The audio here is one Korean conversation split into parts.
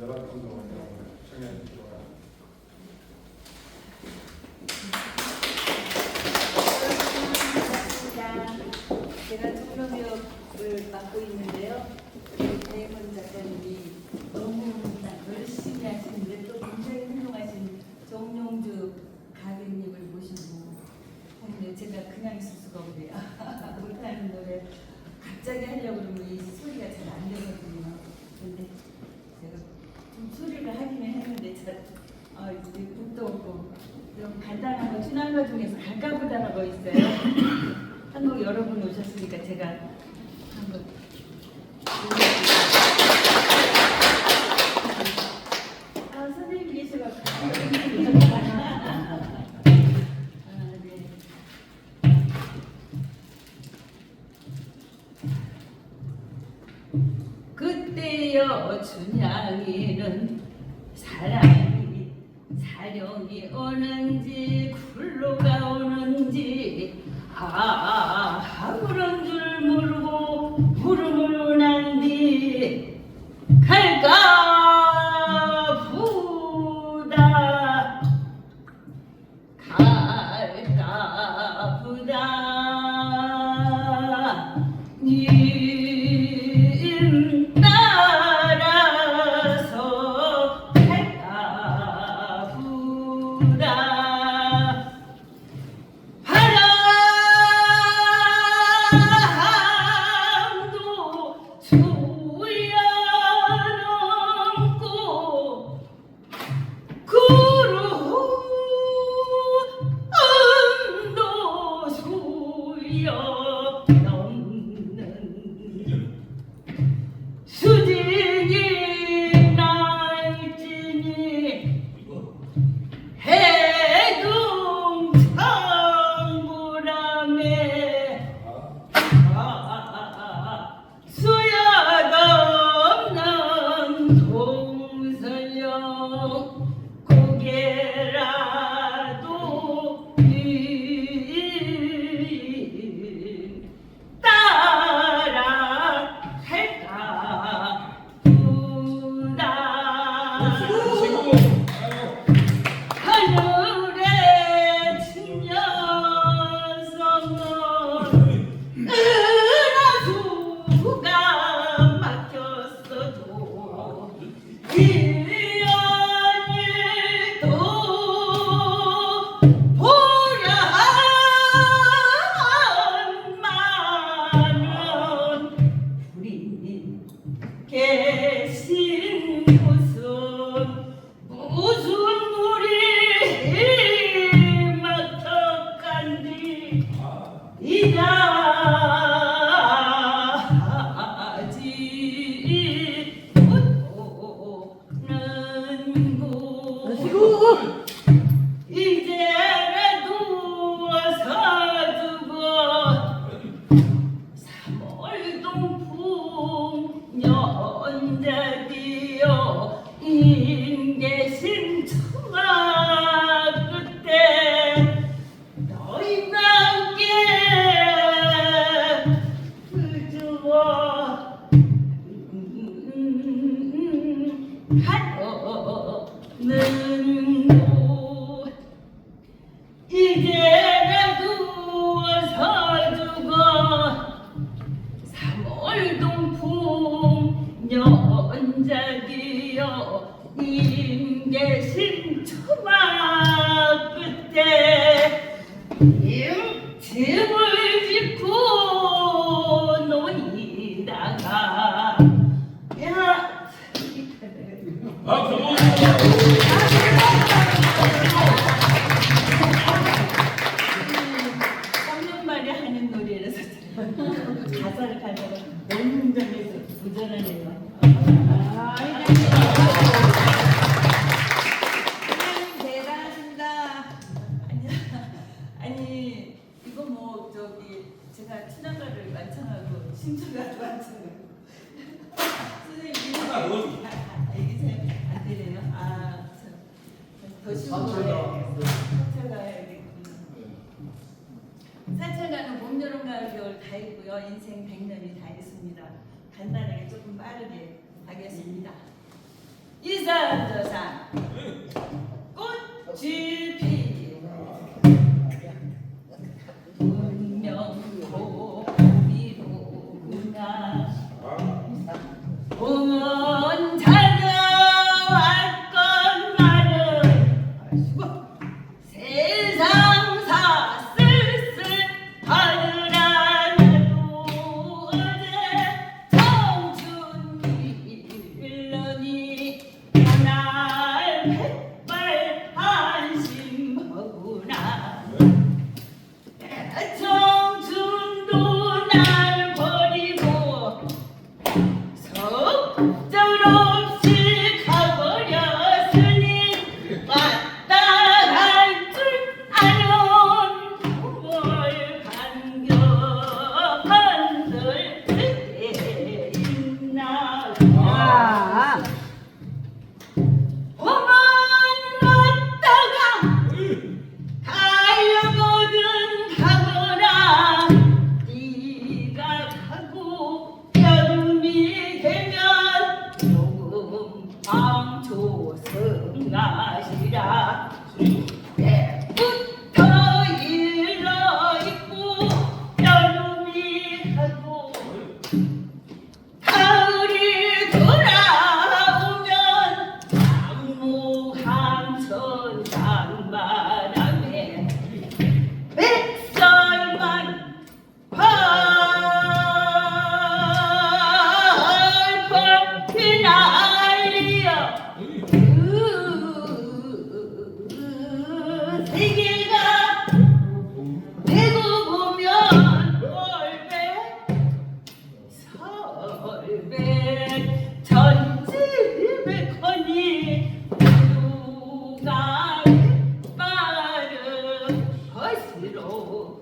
연합운동을 청해 주시기 바랍니다. 제가 총명역을 맡고 있는데요. 대문 작가님이 너무 열심히 하시는데 또 굉장히 훌륭하신 정용주 가객님을 모시고 하는데 제가 그냥 있을 수가 없네요. 못하는 노래 갑자기 하려고 그러면 이 소리가 잘 안 되거든요. 근데 제가 좀 소리를 하기는 했는데 잘 아, 이제 북도 오고 좀 간단한 거 친한 거 중에서 갈까 보다는 거 있어요. 한국 여러분 오셨으니까 제가 한번 아 선생님 계셔가지고 아, 네. 그때여 춘향이는 사랑이 사령이 오는지 굴러가 오는지 아 다 고개 계 끝에 집을 짓고 논이다가 야 삼년 만에 하는 노래라서 가사를 가다가 너무 흥정해서 도전하네요. 뭐 저기 제가 친한가를 완창하고 심청가도 완창하고 선생님 하나 더 이거 아, 이게 잘 안 되네요. 아, 참. 더 쉬운 거예요. 사철가 해야겠구나. 사철가는 봄, 여름, 가을, 겨울 다 있고요. 인생 100년이 다 있습니다. 간단하게 조금 빠르게 하겠습니다. 이 일산저산 꽃이 피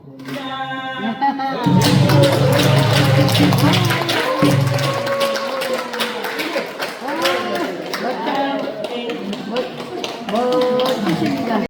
Bye.